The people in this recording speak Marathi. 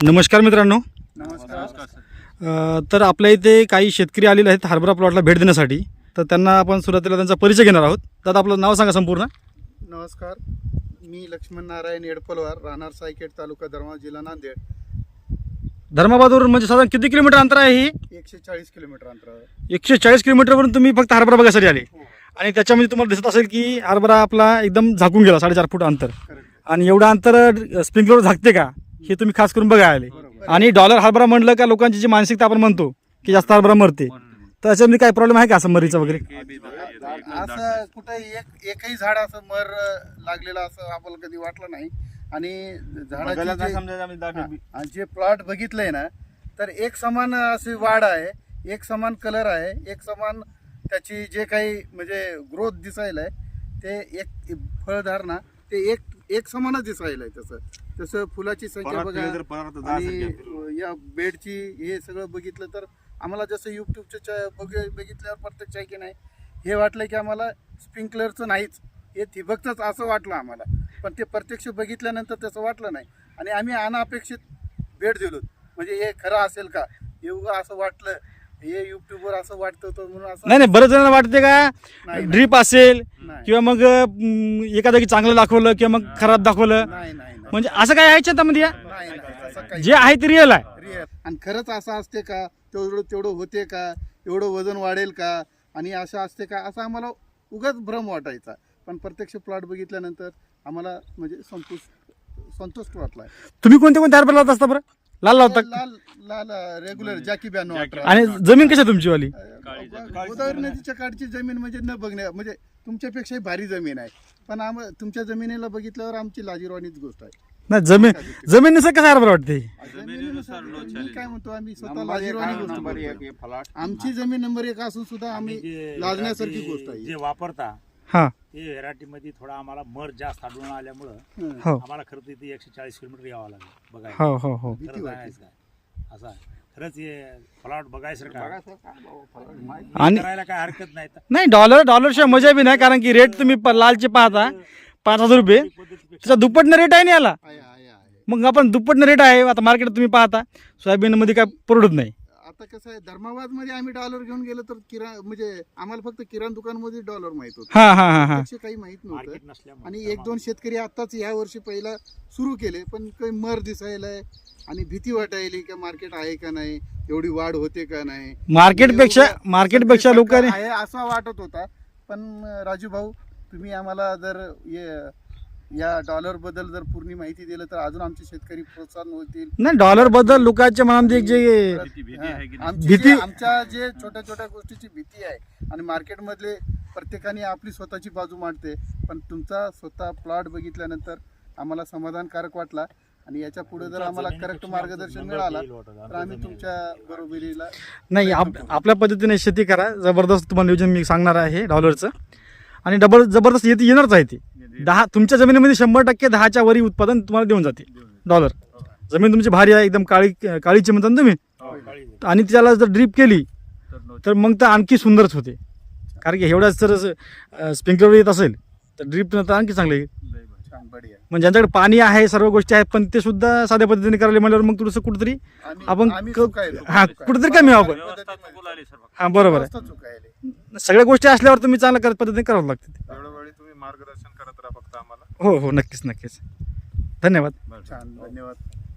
नमस्कार मित्रांनो. नमस्कार. तर आपल्या इथे काही शेतकरी आलेले आहेत हरभरा प्लॉटला भेट देण्यासाठी. तर त्यांना आपण सुरुवातीला त्यांचा परिचय घेणार आहोत. तर आपलं नाव सांगा संपूर्ण. नमस्कार. मी लक्ष्मण नारायण येडपलवार राहणार सायकेट तालुका धर्मा जिल्हा नांदेड. धर्माबादवरून म्हणजे साधारण किती किलोमीटर अंतर आहे ही? एकशे चाळीस किलोमीटर अंतरावर एकशे चाळीस किलोमीटरवरून तुम्ही फक्त हरभरा बघायसाठी आले. आणि त्याच्यामध्ये तुम्हाला दिसत असेल की हरभरा आपला एकदम झाकून गेला साडेचार फूट अंतर. आणि एवढं अंतर स्प्रिंकलर झाकते का? हे तुम्ही खास करून बघायला आले. आणि डॉलर हरभरा म्हणलं का लोकांची जी मानसिकता आपण म्हणतो की जास्त हरभरा मरते तर त्याच्यामध्ये काय प्रॉब्लेम आहे का असं मरीचा वगैरे? असं कुठं एक एकही झाड असं मर लागलेलं असं आपल्याला कधी वाटलं नाही. आणि झाडाची जे- आणि जे प्लॉट बघितलंय ना तर एक समान अशी वाढ आहे एक समान कलर आहे एक समान त्याची जे काही म्हणजे ग्रोथ दिसायला आहे ते एक फळधारणा ते एक एक समानच दिसायला आहे तसं. तसं फुलाची संख्या बघा. आणि या बेडची हे सगळं बघितलं तर आम्हाला जसं युट्यूबच्या बघ बघितल्यावर प्रत्यक्ष आहे की नाही. हे वाटलं की आम्हाला स्प्रिंकलरचं नाहीच. हे ठिबकचंच असं वाटलं आम्हाला. पण ते प्रत्यक्ष बघितल्यानंतर तसं वाटलं नाही. आणि आम्ही अनापेक्षित भेट दिलो. म्हणजे हे खरं असेल का? एवढं असं वाटलं. हे युट्यूबवर असं वाटतं होतं म्हणून असं नाही नाही बरेच जणांना वाटते का? नाही. ड्रीप असेल. किंवा मग एका जागी चांगलं दाखवलं किंवा मग खराब दाखवलं. नाही. म्हणजे असं काय आहे त्यामध्ये या? नाही नाही असं काही जे आहे ते रिअल आहे. रिअल आणि खरंच असं असते का? तेवढं तेवढं होते का? एवढं वजन वाढेल का? आणि असं असते का? असं आम्हाला उगाच भ्रम वाटायचा. पण प्रत्यक्ष प्लॉट बघितल्यानंतर आम्हाला म्हणजे संतोष संतुष्ट वाटला. तुम्ही कोणते कोणते हरभरा लावत असता बरं? लाल लावता लाल लाल रेग्युलर जॅकी अठरा आणि जमीन कशी आहे तुमची वाली गोदावरी नदीच्या काठची जमीन म्हणजे न बघण्या म्हणजे तुमच्यापेक्षाही भारी जमीन आहे. पण आम तुमच्या जमिनीला बघितल्यावर आमची लाजीरवाणीच गोष्ट आहे. नाही जमीन जमिनीनुसार कसं हरभरा वाटते? जमिनीनुसार मी काय म्हणतो आम्ही स्वतः लाजीरवाणी गोष्ट. आमची जमीन नंबर एक असून सुद्धा आम्ही आम्ही जे लाजण्यासारखी गोष्ट आहे. जे वापरता हा. ते व्हेरायटी मध्ये थोडा आम्हाला मर जास्त आढळून आल्यामुळं हं. हो. आम्हाला खरं तर इथे एकशे चाळीस किलोमीटर यावं लागलं बघायला. हो हो हो. खरं सांगायचं काय? असं आहे. खरंच हे बघायसारखं. आणि- करायला काय हरकत नाही. तर नाही डॉलर डॉलरशिवाय मजा बी नाही कारण की रेट तुम्ही प- लालचे पाहता पाच हजार रुपये. त्याचा दुप्पटनं रेट आहे ना याला? मग आपण दुप्पटनं रेट आहे आता मार्केट तुम्ही पाहता सोयाबीनमध्ये काय परवडत नाही. आता कसं आहे धर्माबादमध्ये आम्ही डॉलर घेऊन गेलो तर किरा म्हणजे आम्हाला फक्त किराणा दुकानमध्ये डॉलर माहीत होतं. हा हा हा हा. काही माहीत नव्हतं. मार्केट आणि एक दोन शेतकरी आताच या वर्षी पहिला सुरू केले पण काही मर दिसायला आहे आणि भीती वाटायली का मार्केट आहे का नाही एवढी वाढ होते का नाही. मार्केटपेक्षा एवढं मार्केटपेक्षा सगळे लोकांनी आहे असा वाटत होता. पण राजू भाऊ तुम्ही आम्हाला जर या डॉलरबद्दल जर पूर्ण माहिती दिलं तर अजून आमचे शेतकरी प्रोत्साहन होतील. नाही डॉलरबद्दल लोकांच्या मनामध्ये एक जे आमची भीती- जी- आमच्या जे छोट्या छोट्या गोष्टीची भीती आहे आणि मार्केटमधले प्रत्येकाने आपली स्वतःची बाजू मांडते पण तुमचा स्वतः प्लॉट बघितल्यानंतर आम्हाला समाधानकारक वाटला आणि याच्यापुढे जर आम्हाला करेक्ट मार्गदर्शन मिळालं तर आम्ही तुमच्या बरोबरीला नाही आप आपल्या पद्धतीने शेती करा. जबरदस्त तुम्हाला नियोजन मी सांगणार आहे डॉलरचं आणि डबल जबरदस्त येते येणारच आहे ते. दहा तुमच्या जमिनीमध्ये शंभर टक्के दहाच्या वरी उत्पादन तुम्हाला देऊन जाते. डॉलर. जमीन तुमची भारी आहे एकदम काळी काळीची म्हणता ना तुम्ही? आणि त्याला जर ड्रीप केली तर मग तर आणखी सुंदरच होते. कारण की एवढ्याच जर स्प्रिंकलर येत असेल तर ड्रीप तर आणखी चांगले म्हणजे ज्यांच्याकडे पाणी आहे सर्व गोष्टी आहेत पण ते सुद्धा साध्या पद्धतीने करायला म्हणल्यावर मग थोडंसं कुठेतरी आपण. हा. कुठेतरी कमी आपण. हां बरोबर आहे. सगळ्या गोष्टी असल्यावर तुम्ही चांगल्या पद्धतीने करावं लागते. मार्गदर्शन करत राहा फक्त आम्हाला. हो हो नक्कीच नक्कीच. धन्यवाद. छान धन्यवाद.